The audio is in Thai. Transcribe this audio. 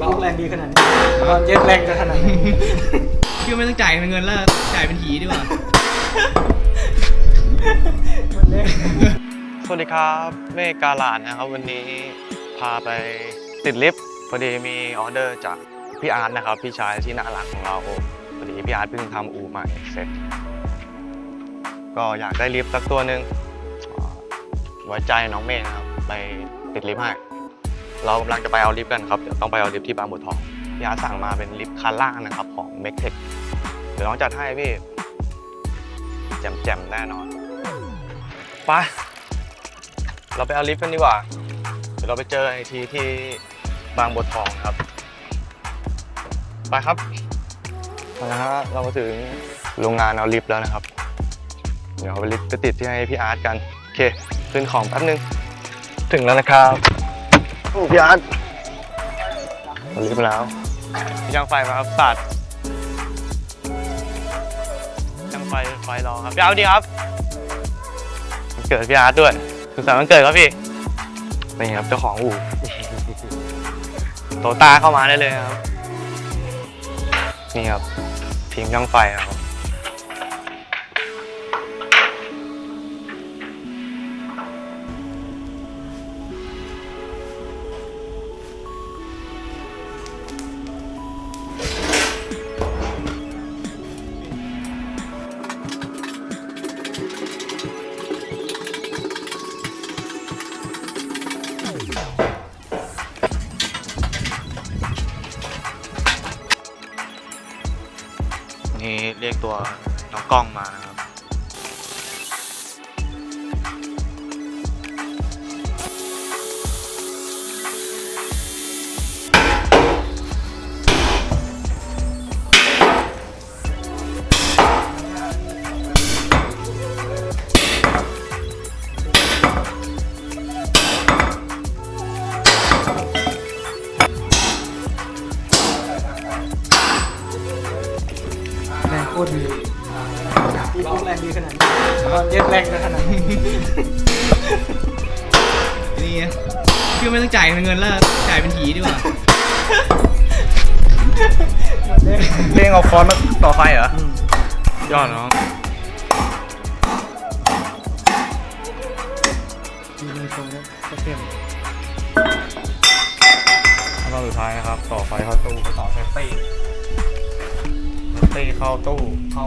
เบาแรงดีขนาดนี้ตอนเย็บแรงจะขนาดนี้พี่ไม่ต้องจ่ายเป็นเงินแล้ว จ่ายเป็นหีดีกว่ามันเล็กสวัสดีครับเมฆกาลาดนะครับ วันนี้พาไปติดลิฟต์พอดีมีออเดอร์จากพี่อาร์ตนะครับ พี่ชายที่น่ารักของเราพอดีพี่อาร์ตเพิ่งทำอู่ใหม่เสร็จ ก็อยากได้ลิฟต์สักตัวหนึ่งอ่าไว้ใจน้องเมฆนะครับ ไปติดลิฟต์ให้ เรากำลังจะไปเอาลิฟต์กันครับเดี๋ยวต้องไปเอาลิฟต์ที่บางบัวทองพี่อาร์ตสั่งมาเป็นลิฟต์คันล่างนะครับของเมกเทคเดี๋ยวน้องจัดให้พี่แจ่มๆแน่นอนไปเราไปเอาลิฟต์กันดีกว่า เดี๋ยวเราไปเจอไอทีที่บางบัวทองนะครับ ไปครับมาแล้วฮะเรามาถึงโรงงานเอาลิฟต์แล้วนะครับ เดี๋ยวเอาไปลิฟต์ไปติดที่ให้พี่อาร์ตกัน โอเค ขึ้นของแป๊บนึง ถึงแล้วนะครับโอ้ พี่อาร์ตเอาลิฟต์มาแล้วย่างไฟมาครับสัตว์ย่างไฟไฟรอครับพี่อาร์ตสวัสดีครับวันเกิดพี่อาร์ตด้วยสุขสันต์วันเกิดครับพี่นี่ครับเจ้าของอู่โตตาเข้ามาได้เลยครับ นี่ครับทีมช่างไฟครับ นี้เรียกตัวน้องกล้องมานะครับ ตรดีเบาแรงดีขนาดนี้ตอนเย็บแรงจะขนาดนี้นี่ไงพี่ไม่ต้องจ่ายเป็นเงินแล้วจ่ายเป็นหีดีกว่ามันเล็กเร่งเอาคอนมาต่อไฟเหรอ ยอดเนาะมีมือทรงแล้วก็เข้มขั้นตอนสุดท้ายนะครับ ต่อไฟเข้าตู้ต่อเซฟตี้เซฟ ตีเข้าตู้เข้า